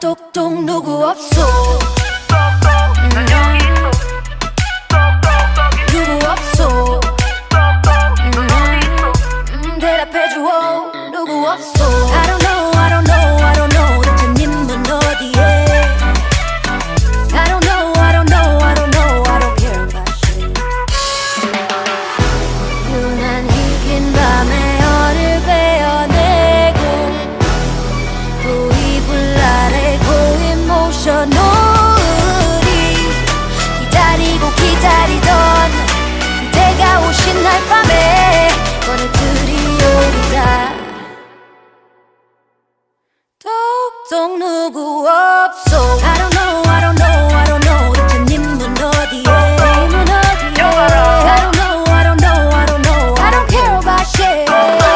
똑똑 누구 없소 난 여기 있어? 누구 없소 난 음, 여기 있어 대답해줘 누구 없소 속 누구 없어?